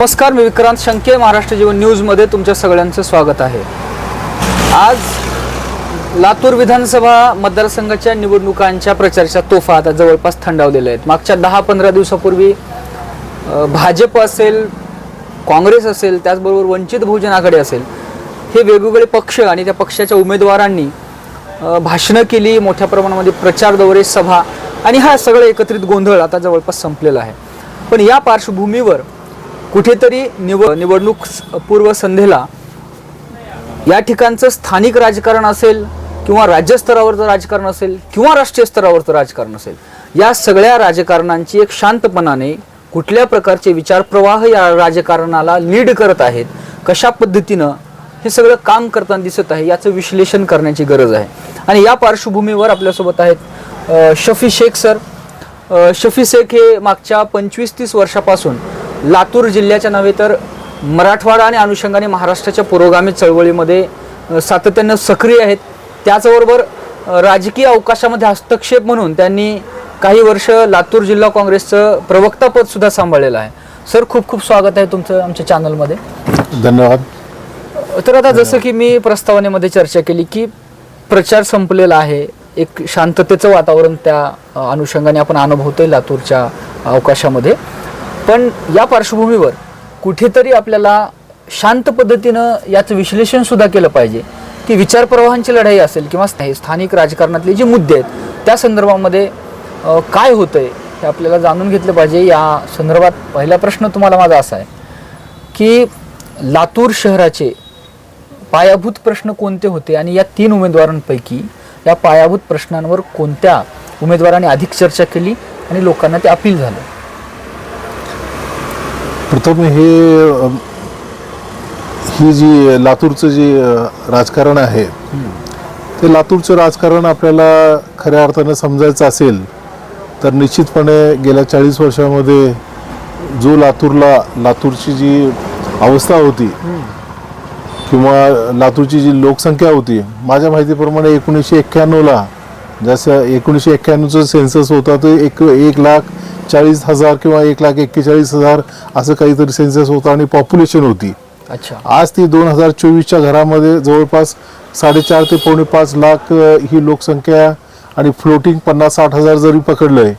नमस्कार मी विक्रांत शंके महाराष्ट्र जीवन न्यूजमध्ये तुमच्या सगळ्यांचं स्वागत आहे. आज लातूर विधानसभा मतदारसंघाच्या निवडणुकांच्या प्रचाराच्या तोफा आता जवळपास थंडावलेल्या आहेत. मागच्या दहा पंधरा दिवसापूर्वी भाजप असेल काँग्रेस असेल त्याचबरोबर वंचित बहुजन आघाडी असेल हे वेगवेगळे पक्ष आणि त्या पक्षाच्या उमेदवारांनी भाषणं केली मोठ्या प्रमाणामध्ये प्रचार दौरे सभा आणि हा सगळं एकत्रित गोंधळ आता जवळपास संपलेला आहे. पण या पार्श्वभूमीवर कुठेतरी निव निवडणूक स- पूर्व संध्येला या ठिकाणचं स्थानिक राजकारण असेल किंवा राज्यस्तरावरचं राजकारण असेल किंवा राष्ट्रीय स्तरावरचं राजकारण असेल या सगळ्या राजकारणांची एक शांतपणाने कुठल्या प्रकारचे विचारप्रवाह या राजकारणाला लीड करत आहेत कशा पद्धतीनं हे सगळं काम करताना दिसत आहे याचं विश्लेषण करण्याची गरज आहे. आणि या पार्श्वभूमीवर आपल्यासोबत आहेत शफी शेख सर. शफी शेख हे मागच्या पंचवीस तीस वर्षापासून लातूर जिल्ह्याच्या नव्हे तर मराठवाडा आणि अनुषंगाने महाराष्ट्राच्या पुरोगामी चळवळीमध्ये सातत्यानं सक्रिय आहेत. त्याचबरोबर राजकीय अवकाशामध्ये हस्तक्षेप म्हणून त्यांनी काही वर्ष लातूर जिल्हा काँग्रेसचं प्रवक्तापद सुद्धा सांभाळलेलं आहे. सर खूप खूप स्वागत आहे तुमचं आमच्या चॅनलमध्ये. धन्यवाद. तर आता जसं की मी प्रस्तावनेमध्ये चर्चा केली की प्रचार संपलेला आहे. एक शांततेचं वातावरण त्या अनुषंगाने आपण अनुभवतोय लातूरच्या अवकाशामध्ये. पण या पार्श्वभूमीवर कुठेतरी आपल्याला शांत पद्धतीनं याचं विश्लेषण सुद्धा केलं पाहिजे की विचारप्रवाहांची लढाई असेल किंवा स्थानिक राजकारणातले जे मुद्दे आहेत त्या संदर्भामध्ये काय होतं आहे हे आपल्याला जाणून घेतलं पाहिजे. या संदर्भात पहिला प्रश्न तुम्हाला माझा असा आहे की लातूर शहराचे पायाभूत प्रश्न कोणते होते आणि या तीन उमेदवारांपैकी या पायाभूत प्रश्नांवर कोणत्या उमेदवारांनी अधिक चर्चा केली आणि लोकांना ते अपील झालं? प्रथम हे ही जी लातूरचं जे राजकारण आहे ते लातूरचं राजकारण आपल्याला खऱ्या अर्थानं समजायचं असेल तर निश्चितपणे गेल्या चाळीस वर्षामध्ये जो लातूरला लातूरची जी अवस्था होती किंवा लातूरची जी लोकसंख्या होती माझ्या माहितीप्रमाणे एकोणीसशे एक्क्याण्णवला जसं एकोणीसशे एक्क्याण्णवचं सेन्सस होता तो एक एक लाख चाळीस हजार किंवा एक लाख एक्केचाळीस हजार असं काहीतरी सेन्सस होता आणि पॉप्युलेशन होती. अच्छा. आज ती दोन हजार चोवीसच्या घरामध्ये जवळपास साडेचार ते पावणे पाच लाख ही लोकसंख्या आणि फ्लोटिंग पन्नास साठ हजार जरी पकडलंय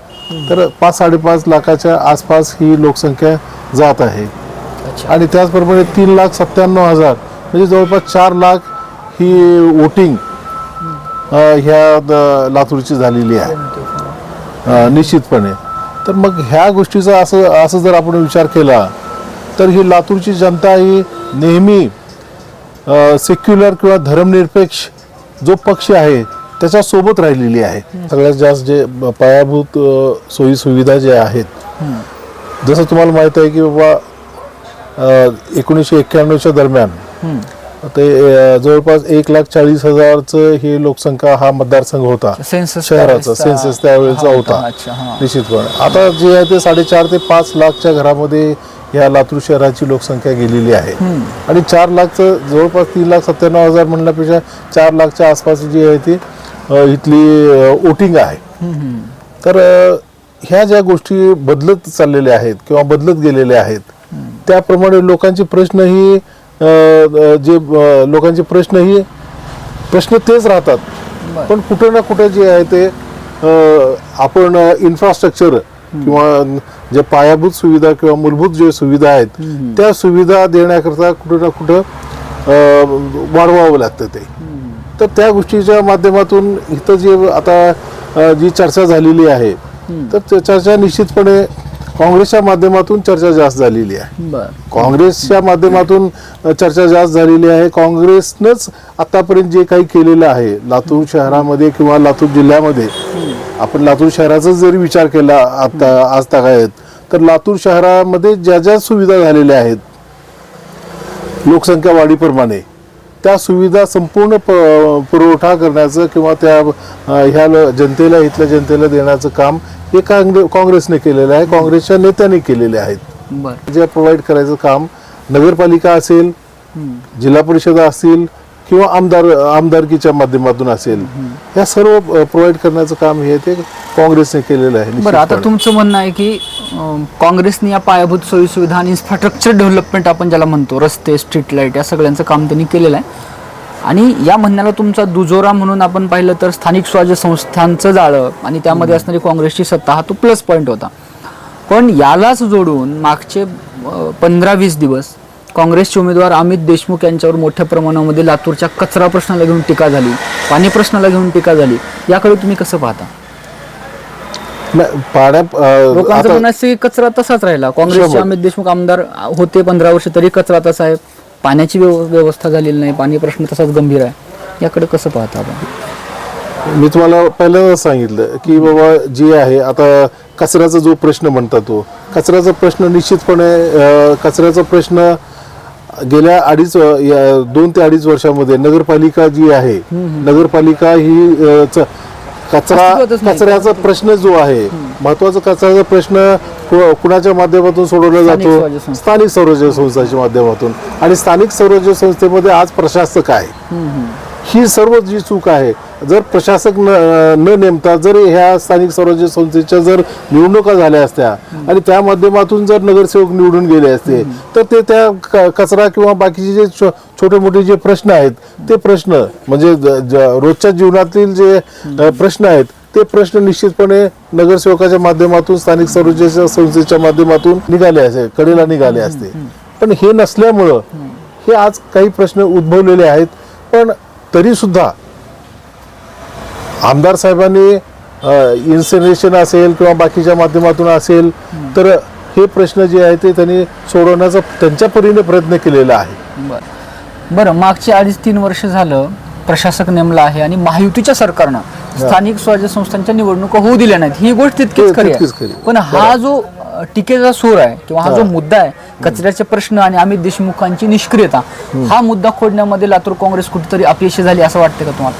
तर पाच साडेपाच लाखाच्या आसपास ही लोकसंख्या जात आहे. अच्छा. आणि त्याचप्रमाणे तीन लाख सत्त्याण्णव हजार म्हणजे जवळपास चार लाख ही वोटिंग ह्या लातूरची झालेली आहे. निश्चितपणे. तर मग ह्या गोष्टीचा असं असं जर आपण विचार केला तर ही लातूरची जनता ही नेहमी सेक्युलर किंवा धर्मनिरपेक्ष जो पक्ष आहे त्याच्यासोबत राहिलेली आहे. सगळ्यात जास्त जे पायाभूत सोयी सुविधा जे आहेत जसं तुम्हाला माहीत आहे की बाबा एकोणीसशे एक्क्याण्णवच्या दरम्यान ते जवळपास एक लाख चाळीस हजारचं हे लोकसंख्या हा मतदारसंघ होता. सेन्सस शहराचा सेन्सस त्यावेळेचा होता. निश्चितपणे. आता जे आहे ते साडेचार ते पाच लाखच्या घरामध्ये या लातूर शहराची लोकसंख्या गेलेली आहे. आणि चार लाखचं जवळपास तीन लाख सत्त्याण्णव हजार म्हणण्यापेक्षा चार लाखच्या आसपास जी आहे ती इथली वोटिंग आहे. तर ह्या ज्या गोष्टी बदलत चाललेल्या आहेत किंवा बदलत गेलेल्या आहेत त्याप्रमाणे लोकांचे प्रश्न ही जे लोकांचे प्रश्न ही प्रश्न तेच राहतात. पण कुठे ना कुठे जे आहे ते आपण इन्फ्रास्ट्रक्चर किंवा जे पायाभूत सुविधा किंवा मूलभूत जे सुविधा आहेत. त्या सुविधा देण्याकरता कुठं ना कुठं वाढवावं लागतं ते. तर त्या गोष्टीच्या माध्यमातून इथं जे आता जी चर्चा झालेली आहे तर त्या चर्चा निश्चितपणे काँग्रेसच्या माध्यमातून चर्चा जास्त झालेली आहे. काँग्रेसच्या माध्यमातून चर्चा जास्त झालेली आहे. काँग्रेसनंच आतापर्यंत जे काही केलेलं आहे लातूर शहरामध्ये किंवा लातूर जिल्ह्यामध्ये आपण लातूर जरी जरी विचार केला आता आज तागायत तर लातूर शहरामध्ये ज्या ज्या सुविधा झालेल्या आहेत लोकसंख्या वाढीप्रमाणे त्या सुविधा संपूर्ण प- पुरवठा करण्याचं किंवा त्या ह्या जनतेला इथल्या जनतेला देण्याचं काम हे काँग्रे- काँग्रेसने केलेलं आहे. काँग्रेसच्या नेत्यांनी केलेले आहेत. बर. जे प्रोव्हाइड करायचं काम नगरपालिका असेल हम्म. जिल्हा परिषद असतील किंवा आमदार आमदारकीच्या माध्यमातून असेल या सर्व प्रोव्हाइड करण्याचं काम हे ते काँग्रेसने केलेलं आहे बरं आता निश्चितपणे. तुमचं म्हणणं आहे की अं, काँग्रेसने या पायाभूत सोयी सुविधा आणि इन्फ्रास्ट्रक्चर डेव्हलपमेंट आपण ज्याला म्हणतो रस्ते स्ट्रीट लाइट या सगळ्यांचं काम त्यांनी केलेलं आहे. आणि या म्हणण्याला तुमचा दुजोरा म्हणून आपण पाहिलं तर स्थानिक स्वराज्य संस्थांचं जाळं आणि त्यामध्ये असणारी काँग्रेसची सत्ता हा तो प्लस पॉईंट होता. पण यालाच जोडून मागचे पंधरा वीस दिवस काँग्रेसचे उमेदवार अमित देशमुख यांच्यावर मोठ्या प्रमाणामध्ये लातूरच्या कचरा प्रश्नाला घेऊन टीका झाली पाणी प्रश्नाला घेऊन टीका झाली. याकडे तुम्ही कसं पाहता? लोकांचं म्हणणं कचरा तसाच राहिला. काँग्रेसचे. अमित देशमुख आमदार होते पंधरा वर्ष तरी कचरा तसा आहे. पाण्याची व्यव- व्यवस्था झालेली नाही पाणी प्रश्न तसाच गंभीर आहे. याकडे कसं पाहता आपण? मी तुम्हाला पहिल्यांदा सांगितलं की बाबा जी आहे आता कचऱ्याचा जो प्रश्न म्हणता तो कचऱ्याचा प्रश्न निश्चितपणे कचऱ्याचा प्रश्न गेल्या अडीच दोन ते अडीच वर्षामध्ये नगरपालिका जी आहे नगरपालिका ही कचरा. कचऱ्याचा प्रश्न जो आहे महत्त्वाचा कचऱ्याचा प्रश्न कुणाच्या माध्यमातून सोडवला जातो. स्थानिक स्वराज्य संस्थांच्या माध्यमातून. आणि स्थानिक स्वराज्य संस्थेमध्ये आज प्रशासक आहे. ही सर्व जी चूक आहे जर प्रशासक न न नेमता जर ह्या स्थानिक स्वराज्य संस्थेच्या जर निवडणुका झाल्या असत्या आणि त्या माध्यमातून जर नगरसेवक निवडून गेले असते तर ते त्या क- कचरा किंवा बाकीचे जे छो- छोटे मोठे जे प्रश्न आहेत ते प्रश्न म्हणजे ज- ज- रोजच्या जीवनातील जे प्रश्न आहेत ते प्रश्न निश्चितपणे नगरसेवकाच्या माध्यमातून स्थानिक स्वराज्याच्या संस्थेच्या माध्यमातून निघाले असते कडेला निघाले असते. पण हे नसल्यामुळं हे आज काही प्रश्न उद्भवलेले आहेत. पण तरी सुद्धा आमदार साहेबांनी इन्सिनेशन असेल किंवा बाकीच्या माध्यमातून असेल तर हे प्रश्न जे आहे ते त्यांनी सोडवण्याचा त्यांच्या परीने प्रयत्न केलेला आहे. बरं. बरं मागचे अडीच तीन वर्ष झालं प्रशासक नेमला आहे आणि महायुतीच्या सरकारनं स्थानिक स्वराज्य संस्थांच्या निवडणुका होऊ दिल्या नाहीत. ही गोष्ट तितकीच ते- खरी. पण हा जो टीकेचा सूर आहे किंवा हा जो मुद्दा आहे कचऱ्याचे प्रश्न आणि अमित देशमुखांची निष्क्रियता हा मुद्दा खोडण्यामध्ये लातूर काँग्रेस कुठेतरी अपयशी झाली असं वाटतं का तुम्हाला?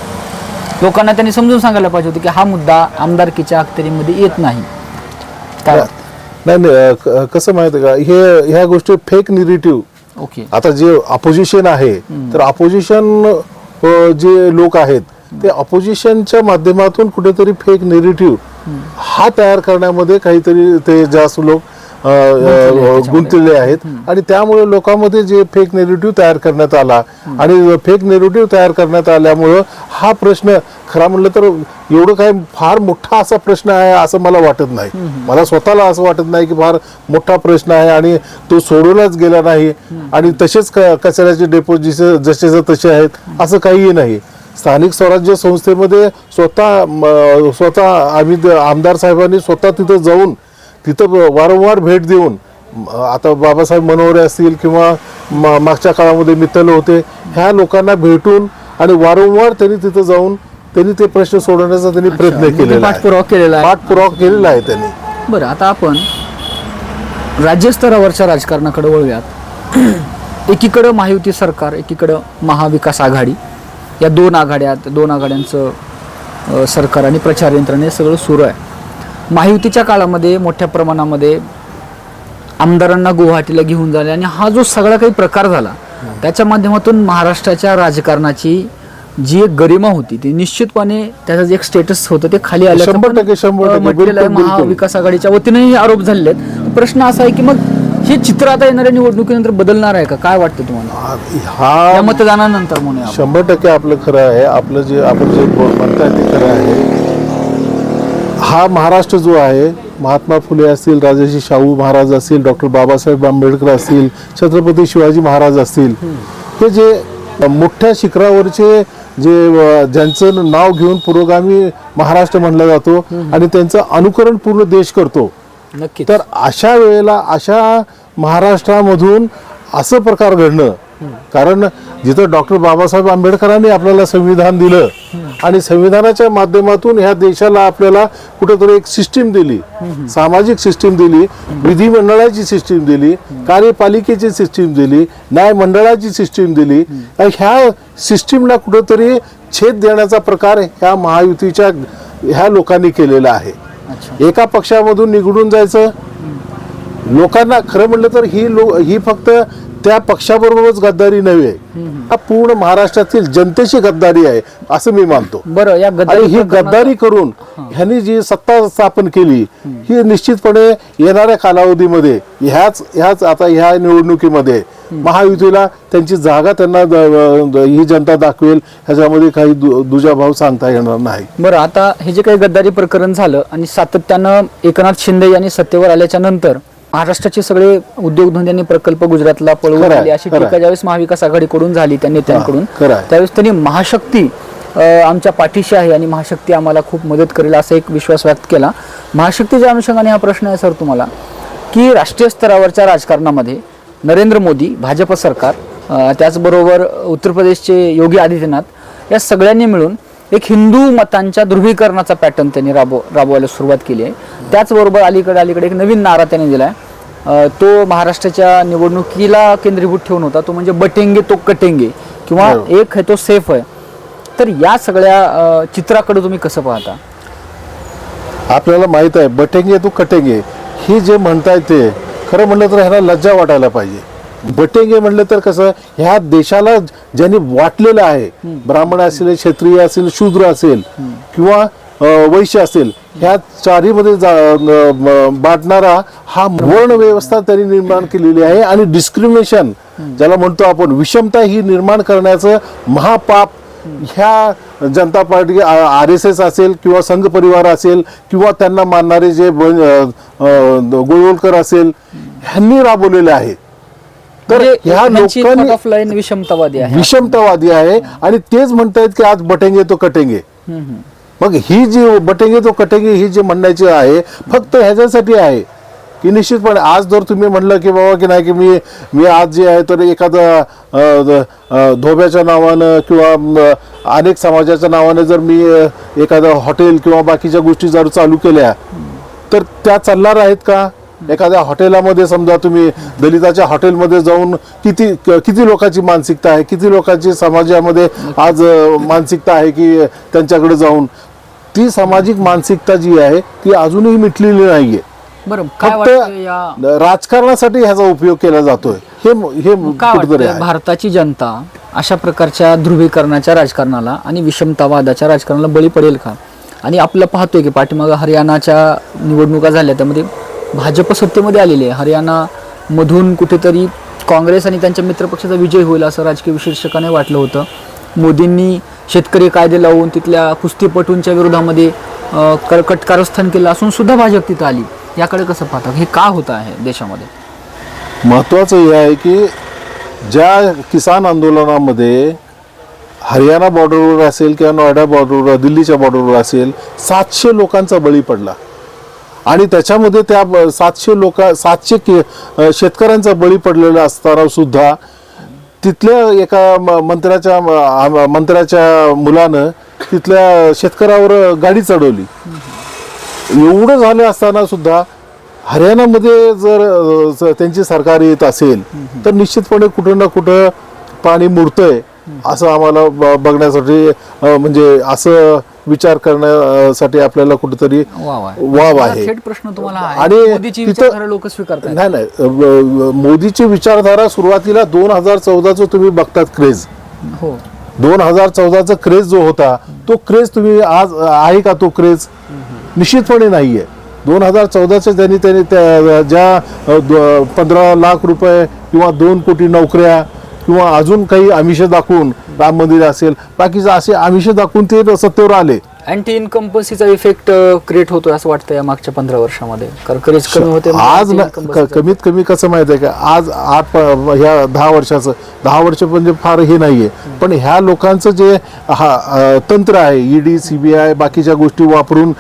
लोकांना त्यांनी समजून सांगायला पाहिजे होतं की हा मुद्दा आमदारकीच्या अखत्यारीमध्ये येत नाही. काय? नाही कसं माहिती आहे का? हे ह्या गोष्टी फेक निगेटिव्ह ओके. आता जे अपोजिशन आहे तर अपोजिशन जे लोक आहेत ते अपोजिशनच्या माध्यमातून कुठेतरी फेक नेरेटिव्ह हा तयार करण्यामध्ये काहीतरी ते जास्त लोक गुंतलेले आहेत आणि त्यामुळे लोकांमध्ये जे फेक नेरेटिव्ह तयार करण्यात आला आणि फेक नेरेटिव्ह तयार करण्यात आल्यामुळं हा प्रश्न खरा म्हणलं तर एवढं काय फार मोठा असा प्रश्न आहे असं मला वाटत नाही. मला स्वतःला असं वाटत नाही की फार मोठा प्रश्न आहे आणि तो सोडवलाच गेला नाही. आणि तसेच कचऱ्याचे डेपो जिसे जसेच तसे आहेत असं काहीही नाही. स्थानिक स्वराज्य संस्थेमध्ये स्वतः स्वतः आम्ही आमदार साहेबांनी स्वतः तिथं जाऊन तिथं वारंवार भेट देऊन आता बाबासाहेब मनोहरे असतील किंवा म- मागच्या काळामध्ये मित्तल होते ह्या लोकांना भेटून आणि वारंवार त्यांनी तिथं जाऊन त्यांनी ते प्रश्न सोडवण्याचा त्यांनी प्रयत्न म्हणजे केलेला पाठपुरावा केलेला आहे. पाठपुरावा केलेला आहे त्यांनी. बरं आता आपण राज्यस्तरावरच्या राजकारणाकडे वळूयात. एकीकडं महायुती सरकार एकीकडं महाविकास आघाडी. या दोन आघाड्यात दोन आघाड्यांचं सरकार आणि प्रचार यंत्रणे सगळं सुरू आहे. महायुतीच्या काळामध्ये मोठ्या प्रमाणामध्ये आमदारांना गुवाहाटीला घेऊन जाणे आणि हा जो सगळा काही प्रकार झाला त्याच्या माध्यमातून महाराष्ट्राच्या राजकारणाची जी एक गरिमा होती ती निश्चितपणे त्याचं जे एक स्टेटस होतं ते खाली आलं शंभर टक्के, शंभर टक्के. महाविकास आघाडीच्या वतीनेही आरोप झालेले आहेत. प्रश्न असा आहे की मग हे चित्र आता येणाऱ्या निवडणुकीनंतर बदलणार आहे का? काय वाटतं तुम्हाला? हा या मतदानानंतर म्हणूया आपण. शंभर टक्के आपलं खरं आहे. आपलं जे आपण जे बोल- म्हणताय ते खरं आहे. हा महाराष्ट्र जो आहे महात्मा फुले असतील राजाजी शाहू महाराज असतील डॉक्टर बाबासाहेब आंबेडकर असतील छत्रपती शिवाजी महाराज असतील हे जे मोठ्या शिखरावरचे जे अ, ज्यांचं नाव घेऊन पुरोगामी महाराष्ट्र म्हणला जातो आणि त्यांचं अनुकरण पूर्ण देश करतो नक्कीच. तर अशा वेळेला अशा महाराष्ट्रामधून असं प्रकार घडणं कारण जिथं डॉक्टर बाबासाहेब आंबेडकरांनी आपल्याला संविधान दिलं आणि संविधानाच्या माध्यमातून ह्या देशाला आपल्याला कुठेतरी एक सिस्टीम दिली सामाजिक सिस्टीम दिली विधिमंडळाची सिस्टीम दिली कार्यपालिकेची सिस्टीम दिली न्यायमंडळाची सिस्टीम दिली. ह्या सिस्टीमला कुठेतरी छेद देण्याचा प्रकार ह्या महायुतीच्या ह्या लोकांनी केलेला आहे. एका पक्षामधून निघडून जायचं. लोकांना खरं म्हटलं तर ही लो ही फक्त त्या पक्षाबरोबरच गद्दारी नव्हे. हा पूर्ण महाराष्ट्रातील जनतेची गद्दारी आहे असं मी मानतो. बरं या आणि गद्दारी ही गद्दारी करून ह्यांनी जी सत्ता स्थापन केली ही निश्चितपणे येणाऱ्या कालावधीमध्ये ह्याच ह्याच आता ह्या निवडणुकीमध्ये महायुतीला त्यांची जागा त्यांना ही जनता दाखवेल ह्याच्यामध्ये काही दुजाभाव सांगता येणार नाही. बरं आता हे जे काही गद्दारी प्रकरण झालं आणि सातत्यानं एकनाथ शिंदे यांनी सत्तेवर आल्याच्यानंतर महाराष्ट्राचे सगळे उद्योगधंद्यांनी प्रकल्प गुजरातला पळवून खरं आहे, अशी खरं आहे. टीका ज्यावेळेस महाविकास आघाडीकडून झाली त्या नेत्यांकडून खरं आहे. त्यावेळेस त्यांनी महाशक्ती अ, आमच्या पाठीशी आहे आणि महाशक्ती आम्हाला खूप मदत करेल असा एक विश्वास व्यक्त केला महाशक्तीच्या अनुषंगाने हा प्रश्न आहे सर तुम्हाला की राष्ट्रीय स्तरावरच्या राजकारणामध्ये नरेंद्र मोदी भाजप सरकार अ, त्याचबरोबर उत्तर प्रदेशचे योगी आदित्यनाथ या सगळ्यांनी मिळून एक हिंदू मतांच्या ध्रुवीकरणाचा पॅटर्न त्यांनी राबव राबवायला सुरुवात केली आहे. त्याचबरोबर अलीकडे अलीकडे एक नवीन नारा त्यांनी दिला आहे तो महाराष्ट्राच्या निवडणुकीला केंद्रीभूत ठेवून होता. तो म्हणजे बटेंगे तो कटेंगे किंवा बरोबर. एक आहे तो सेफ आहे तर या सगळ्या चित्राकडे तुम्ही कसं पाहता? आपल्याला माहीत आहे बटेंगे तू कटेंगे. ही जे म्हणताय ते खरं म्हणलं तर ह्याला लज्जा वाटायला पाहिजे. बटेंगे म्हणलं तर कसं ह्या देशाला ज्यांनी वाटलेलं आहे ब्राह्मण असेल क्षत्रिय असेल शूद्र असेल किंवा वैश्य असेल ह्या चारीमध्ये जा- हा वर्ण व्यवस्था त्यांनी निर्माण केलेली आहे आणि डिस्क्रिमिनेशन ज्याला म्हणतो आपण विषमता ही निर्माण करण्याचं महापाप ह्या Janata party R S S असेल किंवा संघ परिवार असेल किंवा त्यांना मानणारे जे ब- गोळवलकर असेल ह्यांनी राबवलेले आहे. तर ह्या लोकांनी ऑफ लाईन विषमतावादी आहे. विषमतावादी आहे आणि तेच म्हणतायत की आज बटेंगे तो कटेंगे. मग ही जी बटेंगे तो कटेंगे ही जी म्हणण्याची आहे फक्त ह्याच्यासाठी आहे की निश्चितपणे आज जर तुम्ही म्हणलं की बाबा की नाही की मी मी आज जे आहे तर एखादं धोब्याच्या नावानं किंवा अनेक समाजाच्या नावानं जर मी एखादं हॉटेल किंवा बाकीच्या गोष्टी जर चालू केल्या तर त्या चालणार आहेत का? एखाद्या हॉटेलामध्ये समजा तुम्ही दलिताच्या हॉटेलमध्ये जाऊन किती किती लोकांची मानसिकता आहे किती लोकांची समाजामध्ये आज मानसिकता आहे की त्यांच्याकडे जाऊन ती सामाजिक मानसिकता जी आहे ती अजूनही मिटलेली नाहीये. फक्त राजकारणासाठी ह्याचा उपयोग केला जातोय. हे हे भारताची जनता अशा प्रकारच्या ध्रुवीकरणाच्या राजकारणाला आणि विषमतावादाच्या राजकारणाला बळी पडेल का? आणि आपलं पाहतोय की पाठीमागं हरियाणाच्या निवडणुका झाल्या त्यामध्ये भाजप सत्तेमध्ये आलेली आहे. हरियाणामधून कुठेतरी काँग्रेस आणि त्यांच्या मित्रपक्षाचा विजय होईल असं राजकीय विश्लेषकाने वाटलं होतं. मोदींनी शेतकरी कायदे लावून तिथल्या कुस्तीपटूंच्या विरोधामध्ये कडकट कारस्थान केलं असून सुद्धा भाजप तिथं आली. याकडे कसं पाहतं? हे का होत आहे देशामध्ये? महत्त्वाचं हे आहे की ज्या किसान आंदोलनामध्ये हरियाणा बॉर्डरवर असेल किंवा नोएडा बॉर्डरवर दिल्लीच्या बॉर्डरवर असेल सातशे लोकांचा बळी पडला. आणि त्याच्यामध्ये त्या ब- सातशे लोक सातशे के- शेतकऱ्यांचा बळी पडलेला असताना सुद्धा तिथल्या एका म- मंत्र्याच्या मंत्र्याच्या मुलानं तिथल्या शेतकऱ्यावर गाडी चढवली. एवढं झालं असताना सुद्धा हरियाणामध्ये जर त्यांची सरकार येत असेल तर निश्चितपणे कुठं ना कुठं पाणी मुरतंय. असं आम्हाला बघण्यासाठी म्हणजे असं विचार करण्यासाठी आपल्याला कुठेतरी वाव आहे. प्रश्न तुम्हाला. आणि मोदीची तिथं- विचारधारा लोक स्वीकारतात नाही नाही. मोदीची विचारधारा सुरुवातीला दोन हजार चौदाचं तुम्ही बघतात क्रेज हो. दोन हजार चौदाचा क्रेज जो होता तो क्रेज तुम्ही आज आहे का तो क्रेज निश्चितपणे नाहीये. दोन हजार चौदाच्या त्यांनी त्यांनी त्या ज्या पंधरा लाख रुपये किंवा दोन कोटी नोकऱ्या किंवा अजून काही आमिष दाखवून राम मंदिर असेल बाकीचं असे आमिष दाखवून ते सत्तेवर आले. अँटी इन्कम्पन्सीचा इफेक्ट क्रिएट होतोय असं वाटतं या मागच्या पंधरा वर्षामध्ये. कारण कमी होते आज कमीत कमी कसं माहीत आहे का? आज आठ ह्या दहा वर्षाचं दहा वर्ष म्हणजे फार हे नाहीये. पण ह्या लोकांचं जे हा तंत्र आहे ईडी सीबीआय बाकीच्या गोष्टी वापरून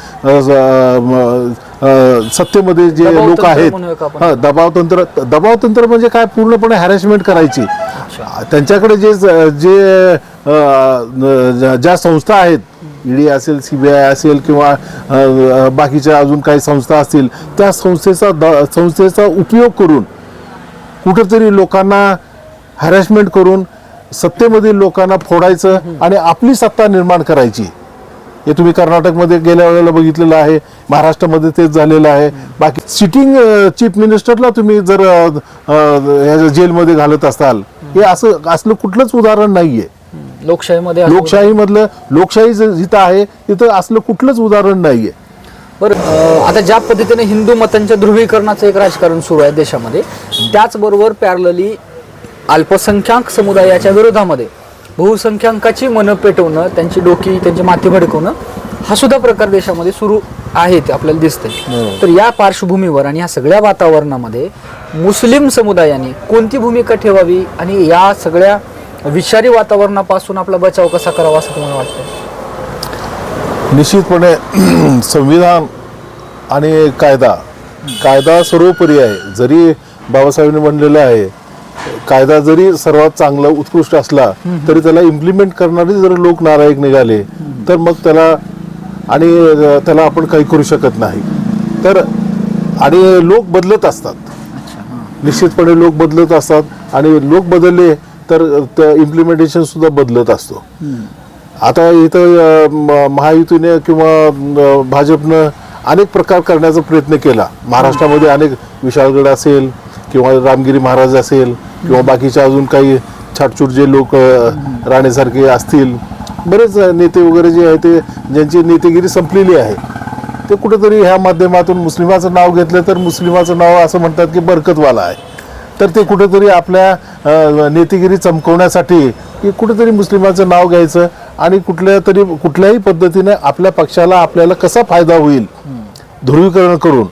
सत्तेमध्ये जे लोक आहेत दबाव तंत्र दबाव तंत्र म्हणजे काय? पूर्णपणे हॅरेसमेंट करायची. त्यांच्याकडे जे जे ज्या संस्था आहेत ईडी असेल सीबीआय असेल किंवा बाकीच्या अजून काही संस्था असतील त्या संस्थेचा द- संस्थेचा उपयोग करून कुठंतरी लोकांना हॅरॅसमेंट करून सत्तेमधील लोकांना फोडायचं आणि आपली सत्ता निर्माण करायची. हे तुम्ही कर्नाटकमध्ये गेल्या वेळेला बघितलेलं आहे महाराष्ट्रामध्ये तेच झालेलं आहे. बाकी सिटिंग चीफ मिनिस्टरला तुम्ही जर जेलमध्ये घालत असाल हे असं असलं कुठलंच उदाहरण नाहीये. लोकशाहीमध्ये असं- लोकशाही जिथं आहे तिथं असलं कुठलंच उदाहरण नाहीये. बरं आता ज्या पद्धतीने हिंदू मतांच्या ध्रुवीकरणाचं एक राजकारण सुरू आहे देशामध्ये त्याचबरोबर पॅरलली अल्पसंख्याक समुदायाच्या विरोधामध्ये बहुसंख्याकाची मनं पेटवणं त्यांची डोकी त्यांची माती भडकवणं हा सुद्धा प्रकार देशामध्ये सुरू आहे ते आपल्याला दिसतंय. तर या पार्श्वभूमीवर आणि या सगळ्या वातावरणामध्ये मुस्लिम समुदायाने कोणती भूमिका ठेवावी आणि या सगळ्या विषारी वातावरणापासून आपला बचाव कसा करावा असं तुम्हाला वाटतं निश्चितपणे संविधान आणि कायदा कायदा सर्वोपरी आहे. जरी बाबासाहेबांनी म्हणलेलं आहे कायदा जरी सर्वात चांगला उत्कृष्ट असला तरी त्याला इम्प्लिमेंट करणारे जर लोक नारायक निघाले तर मग त्याला आणि त्याला आपण काही करू शकत नाही. तर आणि लोक बदलत असतात. निश्चितपणे लोक बदलत असतात. आणि लोक बदलले तर इम्प्लिमेंटेशन सुद्धा बदलत असतो. आता इथं महायुतीने किंवा भाजपनं अनेक प्रकार करण्याचा प्रयत्न केला. महाराष्ट्रामध्ये अनेक विशाळगड असेल किंवा रामगिरी महाराज असेल किंवा बाकीचे अजून काही छाटछूट जे लोक अ, राणेसारखे असतील बरेच नेते वगैरे जे आहे ते ज्यांची नेतेगिरी संपलेली आहे ते कुठेतरी ह्या माध्यमातून मुस्लिमाचं नाव घेतलं तर मुस्लिमाचं नाव असं म्हणतात की बरकतवाला आहे. तर ते कुठेतरी आपल्या नेतेगिरी चमकवण्यासाठी की कुठेतरी मुस्लिमाचं नाव घ्यायचं आणि कुठल्या तरी कुठल्याही पद्धतीने आपल्या पक्षाला आपल्याला कसा फायदा होईल ध्रुवीकरण करून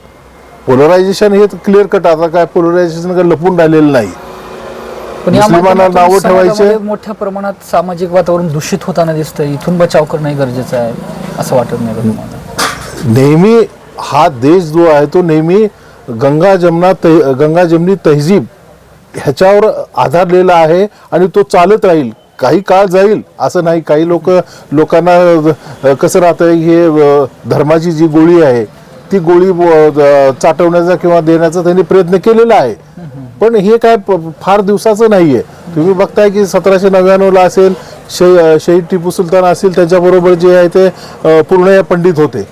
पोलरायझेशन हे क्लिअर कट आता काय पोलरायझेशन काय लपून राहिलेलं नाही. पण या मुस्लिमांना माध्यमातून नावं ठेवायचे. समाजामध्ये मोठ्या प्रमाणात सामाजिक वातावरण दूषित होताना दिसतंय. इथून बचाव करणं गरजेचं आहे असं वाटत नाही का तुम्हाला? नेहमी हा देश जो आहे तो नेहमी गंगा जमना तह गंगा जमनी तहजीब ह्याच्यावर आधारलेला आहे आणि तो चालत राहील. काही काळ जाईल असं नाही. काही लोक लोकांना अ, कसं राहतं हे अ, धर्माची जी गोळी आहे ती गोळी अ, चाटवण्याचा किंवा देण्याचा त्यांनी प्रयत्न केलेला आहे. पण हे काय फार दिवसाचं नाहीये. तुम्ही बघताय की सतराशे नव्याण्णवला असेल शही शहीद टिपू सुलतान असेल त्याच्याबरोबर जे आहे ते पूर्ण पूर्णया पंडित होते.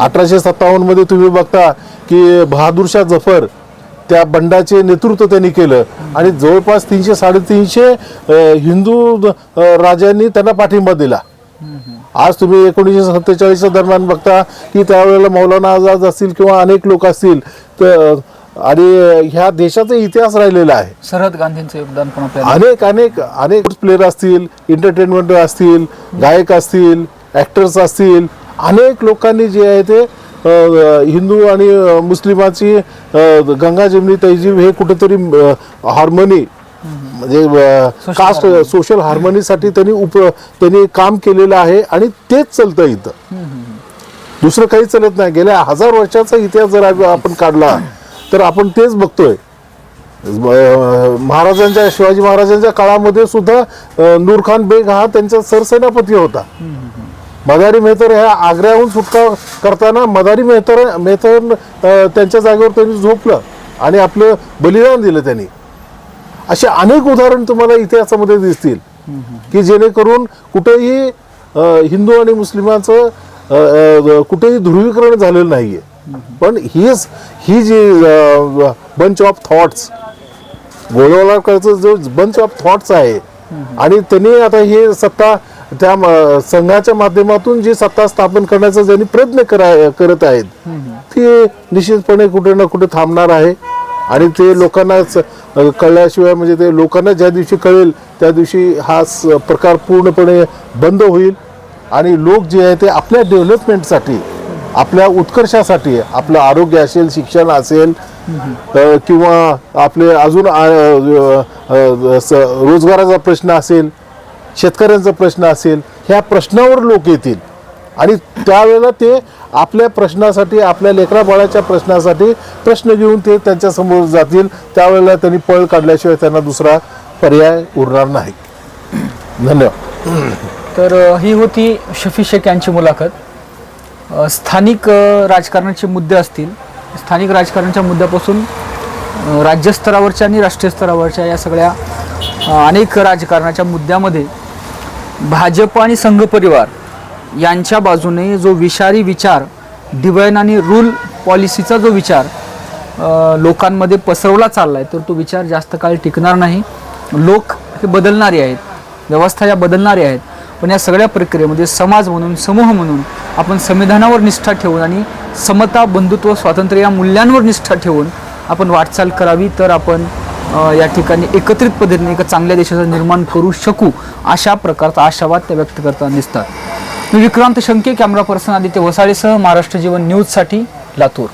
अठराशे सत्तावन्नमध्ये तुम्ही बघता की बहादूरशाह जफर त्या बंडाचे नेतृत्व त्यांनी केलं. आणि जवळपास तीनशे साडेतीनशे हिंदू राजांनी त्यांना पाठिंबा दिला. आज तुम्ही एकोणीसशे सत्तेचाळीसच्या दरम्यान बघता की त्यावेळेला मौलाना आझाद असतील किंवा अनेक लोक असतील तर आणि ह्या देशाचा इतिहास राहिलेला आहे. सरहद गांधींचं योगदान पण आपल्याला अनेक अनेक अनेक प्लेअर असतील एंटरटेनमेंट असतील गायक असतील ऍक्टर्स असतील अनेक लोकांनी जे आहे ते हिंदू आणि मुस्लिमाची गंगा जमनी तहजीब हे कुठेतरी हार्मोनी म्हणजे कास्ट. सोशल हार्मोनीसाठी त्यांनी उप त्यांनी काम केलेलं आहे आणि तेच चालतं इथं. दुसरं काही चालत नाही. गेल्या हजार वर्षाचा इतिहास जर आप- आपण काढला तर आपण तेच बघतोय. महाराजांच्या शिवाजी महाराजांच्या काळामध्ये सुद्धा नूरखान बेग हा त्यांचा सरसेनापती होता. मदारी मेहतर ह्या आग्र्याहून सुटका करताना मदारी मेहतर मेहतर त्यांच्या जागेवर त्यांनी झोपलं आणि आपलं बलिदान दिलं त्यांनी. असे अनेक उदाहरण तुम्हाला इतिहासामध्ये दिसतील. की जेणेकरून कुठेही हिंदू आणि मुस्लिमांचं कुठेही ध्रुवीकरण झालेलं नाहीये. पण हीच ही जी बंच ऑफ थॉट्स गोळवळकरचं जो बंच ऑफ थॉट्स आहे आणि त्यांनी आता हे सत्ता त्या संघाच्या माध्यमातून जी सत्ता स्थापन करण्याचा ज्यांनी प्रयत्न करा करत आहेत ती निश्चितपणे कुठे ना कुठे थांबणार आहे. आणि ते लोकांना कळल्याशिवाय म्हणजे ते लोकांना ज्या दिवशी कळेल त्या दिवशी हा प्रकार पूर्णपणे बंद होईल. आणि लोक जे आहे ते आपल्या डेव्हलपमेंटसाठी आपल्या उत्कर्षासाठी आपलं आरोग्य असेल शिक्षण असेल किंवा आपले अजून स- रोजगाराचा प्रश्न असेल शेतकऱ्यांचा प्रश्न असेल ह्या प्रश्नावर लोक येतील. आणि त्यावेळेला ते आपल्या प्रश्नासाठी आपल्या लेकरा बाळाच्या प्रश्नासाठी प्रश्न घेऊन ते त्यांच्यासमोर जातील. त्यावेळेला त्यांनी पळ काढल्याशिवाय त्यांना दुसरा पर्याय उरणार नाही. धन्यवाद. तर ही होती शफी शेख यांची मुलाखत. स्थानिक राजकारणाचे मुद्दे असतील. स्थानिक राजकारणाच्या मुद्द्यापासून राज्यस्तरावरच्या आणि राष्ट्रीय स्तरावरच्या या सगळ्या अनेक राजकारणाच्या मुद्द्यामध्ये भाजप आणि संघ परिवार यांच्या बाजूने जो विषारी विचार डिवाईन आणि रूल पॉलिसीचा जो विचार लोकांमध्ये पसरवला चालला आहे तर तो विचार जास्त काळ टिकणार नाही. लोक हे बदलणारे आहेत. व्यवस्था या बदलणाऱ्या आहेत. पण या सगळ्या प्रक्रियेमध्ये समाज म्हणून समूह म्हणून आपण संविधानावर निष्ठा ठेवून आणि समता बंधुत्व स्वातंत्र्य या मूल्यांवर निष्ठा ठेवून आपण वाटचाल करावी तर आपण या ठिकाणी एकत्रित पद्धतीने एका चांगल्या देशाचं निर्माण करू शकू अशा प्रकारचा आशावाद त्या व्यक्त करताना दिसतात. मी विक्रांत शंके कॅमेरा पर्सन आदित्य वसाळेसह महाराष्ट्र जीवन न्यूजसाठी लातूर.